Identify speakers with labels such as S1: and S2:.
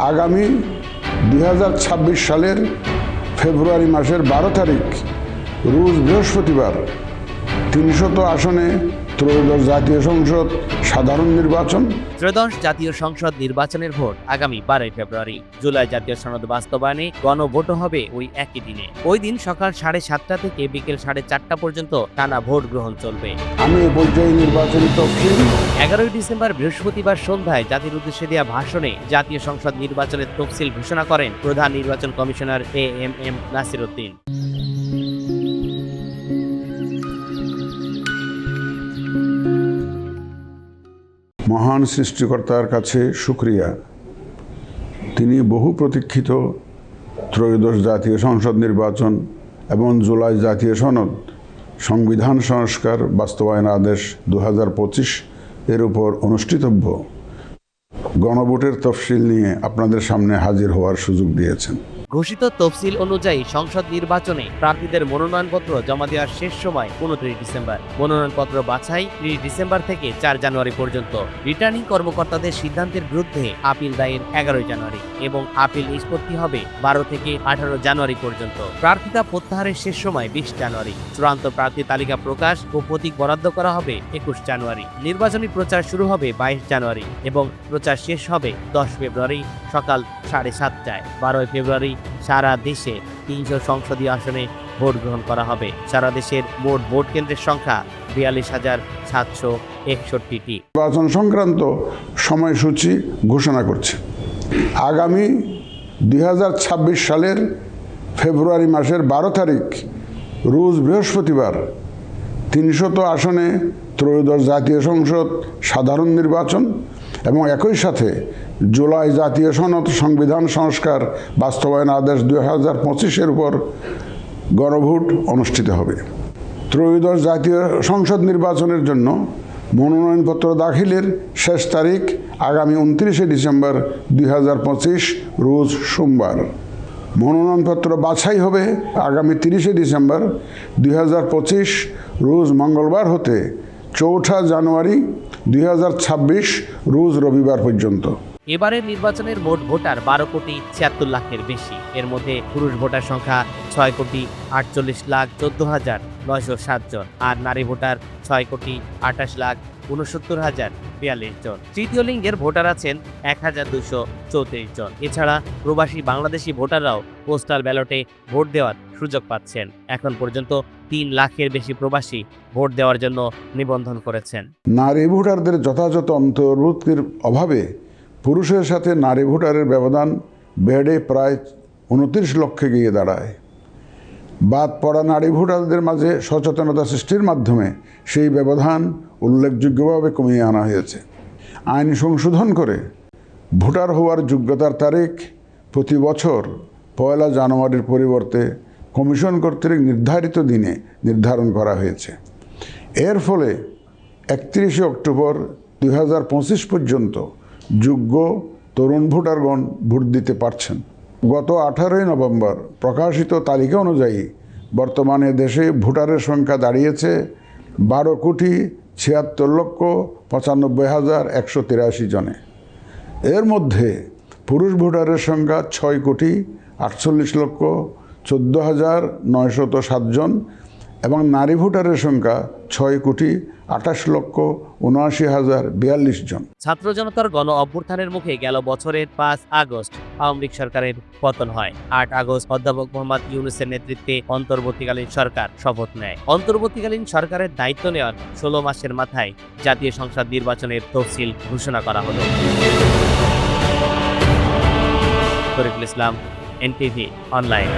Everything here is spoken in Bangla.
S1: আগামী দু হাজার ছাব্বিশ সালের ফেব্রুয়ারি মাসের বারো তারিখ রোজ বৃহস্পতিবার তিনশত আসনে ত্রয়োদশ জাতীয় সংসদ সাধারণ নির্বাচন।
S2: ত্রয়োদশ জাতীয় সংসদ নির্বাচনের ভোট আগামী বারোই ফেব্রুয়ারি। জুলাই জাতীয় সনদ বাস্তবায়নে গণভোটও হবে ওই একই দিনে। ওই দিন সকাল সাড়ে সাতটা থেকে বিকেল সাড়ে চারটা পর্যন্ত টানা ভোট গ্রহণ চলবে।
S1: আমি এ পর্যায়ে নির্বাচনী তফসিল।
S2: এগারোই ডিসেম্বর বৃহস্পতিবার সন্ধ্যায় জাতির উদ্দেশ্যে দেওয়া ভাষণে জাতীয় সংসদ নির্বাচনের তফসিল ঘোষণা করেন প্রধান নির্বাচন commissioner A M M Nasir Uddin
S1: মহান সৃষ্টিকর্তার কাছে সুক্রিয়া তিনি বহু প্রতীক্ষিত ত্রয়োদশ জাতীয় সংসদ নির্বাচন এবং জুলাই জাতীয় সনদ, সংবিধান সংস্কার বাস্তবায়ন আদেশ দু হাজার পঁচিশ এর উপর অনুষ্ঠিতব্য। গণভোটের তফসিল নিয়ে আপনাদের সামনে হাজির হওয়ার সুযোগ দিয়েছেন।
S2: ঘোষিত তফসিল অনুযায়ী সংসদ নির্বাচনে প্রার্থীদের মনোনয়নপত্র জমা দেওয়ার শেষ সময় উনত্রিশ ডিসেম্বর। মনোনয়নপত্র বাছাই ত্রিশ ডিসেম্বর থেকে চার জানুয়ারি পর্যন্ত। রিটার্নিং কর্মকর্তাদের সিদ্ধান্তের বিরুদ্ধে আপিল দায়ের এগারোই জানুয়ারি এবং আপিল নিষ্পত্তি হবে বারো থেকে আঠারো জানুয়ারি পর্যন্ত। প্রার্থিতা প্রত্যাহারের শেষ সময় বিশ জানুয়ারি। চূড়ান্ত প্রার্থী তালিকা প্রকাশ ও প্রতীক বরাদ্দ করা হবে একুশ জানুয়ারি। নির্বাচনী প্রচার শুরু হবে বাইশ জানুয়ারি এবং প্রচার শেষ হবে দশ ফেব্রুয়ারি সকাল সাড়ে সাতটায়। বারোই ফেব্রুয়ারি সারা দেশে তিনশো সংসদীয় আসনে ভোট গ্রহণ করা হবে। সারা দেশের মোট ভোট কেন্দ্রের সংখ্যা বিয়াল্লিশ হাজার সাতশো একষট্টিটি।
S1: নির্বাচন সংক্রান্ত সময়সূচি ঘোষণা করছে। আগামী দুই হাজার ছাব্বিশ সালের ফেব্রুয়ারি মাসের বারো তারিখ, রোজ বৃহস্পতিবার, তিনশত আসনে ত্রয়োদশ জাতীয় সংসদ সাধারণ নির্বাচন এবং একই সাথে জুলাই জাতীয় সনদ সংবিধান সংস্কার বাস্তবায়ন আদেশ দুই হাজার পঁচিশের উপর গণভোট অনুষ্ঠিত হবে। ত্রয়োদশ জাতীয় সংসদ নির্বাচনের জন্য মনোনয়নপত্র দাখিলের শেষ তারিখ আগামী উনত্রিশে ডিসেম্বর দুই হাজার পঁচিশ, রোজ সোমবার। মনোনয়নপত্র বাছাই হবে আগামী তিরিশে ডিসেম্বর দুই হাজার পঁচিশ, রোজ মঙ্গলবার হতে চৌঠা জানুয়ারি দুই হাজার ছাব্বিশ, রোজ রবিবার পর্যন্ত।
S2: এবারের নির্বাচনের মোট ভোটার বারো কোটি ছিয়াত্তর লাখের বেশি। এর মধ্যে পুরুষ ভোটার সংখ্যা ছয় কোটি আটচল্লিশ লাখ চোদ্দ হাজার নয়শো সাত জন আর নারী ভোটার ছয় কোটি আঠাশ লাখ উনসত্তর হাজার বিয়াল্লিশ জন। তৃতীয় লিঙ্গের ভোটার আছেন এক হাজার দুশো চৌত্রিশ জন। এছাড়া প্রবাসী বাংলাদেশি ভোটাররাও পোস্টাল ব্যালটে ভোট দেওয়ার সুযোগ পাচ্ছেন। এখন পর্যন্ত তিন লাখের বেশি প্রবাসী ভোট দেওয়ার জন্য নিবন্ধন করেছেন।
S1: নারী ভোটারদের যথাযথ অন্তর্ভুক্তির অভাবে পুরুষের সাথে নারী ভোটারের ব্যবধান বেড়ে প্রায় উনত্রিশ লক্ষে গিয়ে দাঁড়ায়। বাদ পড়া নারী ভোটারদের মাঝে সচেতনতা সৃষ্টির মাধ্যমে সেই ব্যবধান উল্লেখযোগ্যভাবে কমিয়ে আনা হয়েছে। আইন সংশোধন করে ভোটার হওয়ার যোগ্যতার তারিখ প্রতি বছর পয়লা জানুয়ারির পরিবর্তে কমিশন কর্তৃক নির্ধারিত দিনে নির্ধারণ করা হয়েছে। এর ফলে একত্রিশে অক্টোবর দু হাজার পঁচিশ পর্যন্ত যোগ্য তরুণ ভোটারগণ ভোট দিতে পারছেন। গত আঠারোই নভেম্বর প্রকাশিত তালিকা অনুযায়ী বর্তমানে দেশে ভোটারের সংখ্যা দাঁড়িয়েছে বারো কোটি ছিয়াত্তর লক্ষ পঁচানব্বই হাজার একশো তিরাশি জনে। এর মধ্যে পুরুষ ভোটারের সংখ্যা ছয় কোটি আটচল্লিশ লক্ষ চোদ্দ হাজার নয়শত সাতজন এবং নারী ভোটারের সংখ্যা ছয় কোটি আঠাশ লক্ষ উনআশি হাজার বিয়াল্লিশ জন।
S2: ছাত্র জনতার গণ অভ্যুত্থানের মুখে গেল বছরের পাঁচ আগস্ট। আওয়ামী লীগ সরকারের পতন হয়। আট আগস্ট অধ্যাপক মোহাম্মদ ইউনুসের নেতৃত্বে অন্তর্বর্তীকালীন সরকার শপথ নেয়। অন্তর্বর্তীকালীন সরকারের দায়িত্ব নেওয়ার ষোলো মাসের মাথায় জাতীয় সংসদ নির্বাচনের তফসিল ঘোষণা করা হলো। Tarikul Islam, NTV, online.